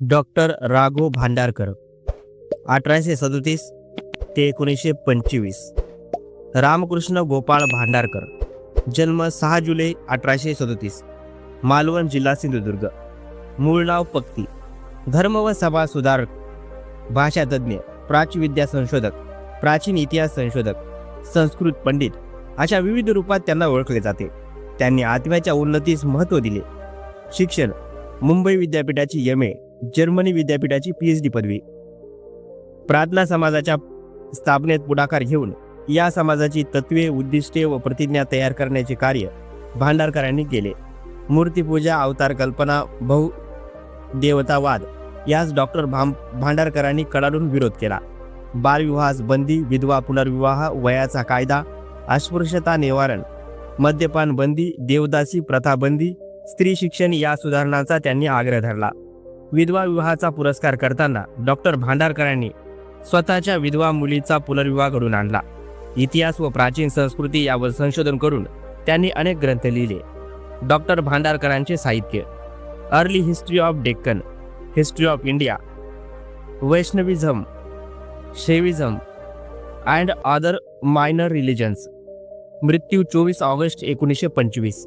Doctor Ragho Bhandarkar. अठराशे सदोतीस ते एकोणीसशे पंचवीस. रामकृष्ण गोपाळ भांडारकर. जन्म सहा जुलै अठराशे सदोतीस. मालवण जिल्हा सिंधुदुर्ग. मूळ नाव पक्ती. धर्म व सभा सुधारक. भाषातज्ञ प्राच्यविद्या संशोधक प्राचीन इतिहास संशोधक संस्कृत पंडित अशा विविध रूपात त्यांना ओळखले जाते. त्यांनी आत्म्याच्या उन्नतीस महत्त्व दिले. शिक्षण मुंबई विद्यापीठाची एम ए जर्मनी विद्यापीठाची पी एच डी पदवी. प्रार्थना समाजाच्या स्थापनेत पुढाकार घेऊन या समाजाची तत्वे उद्दिष्टे व प्रतिज्ञा तयार करण्याचे कार्य भांडारकरांनी केले. मूर्तीपूजा अवतार कल्पना बहु देवतावाद यास डॉक्टर भां भांडारकरांनी कडाडून विरोध केला. बालविवाहास बंदी विधवा पुनर्विवाह वयाचा कायदा अस्पृश्यता निवारण मद्यपान बंदी देवदासी प्रथा बंदी स्त्री शिक्षण या सुधारणांचा त्यांनी आग्रह धरला. विधवा विवाहाचा पुरस्कार करताना डॉक्टर भांडारकरांनी स्वतःच्या विधवा मुलीचा पुनर्विवाह घडून आणला. इतिहास व प्राचीन संस्कृती यावर संशोधन करून त्यांनी अनेक ग्रंथ लिहिले. डॉक्टर भांडारकरांचे साहित्य early history of Deccan history of India Vaishnavism Shaivism and other minor religions मृत्यू चोवीस ऑगस्ट एकोणीसशे पंचवीस.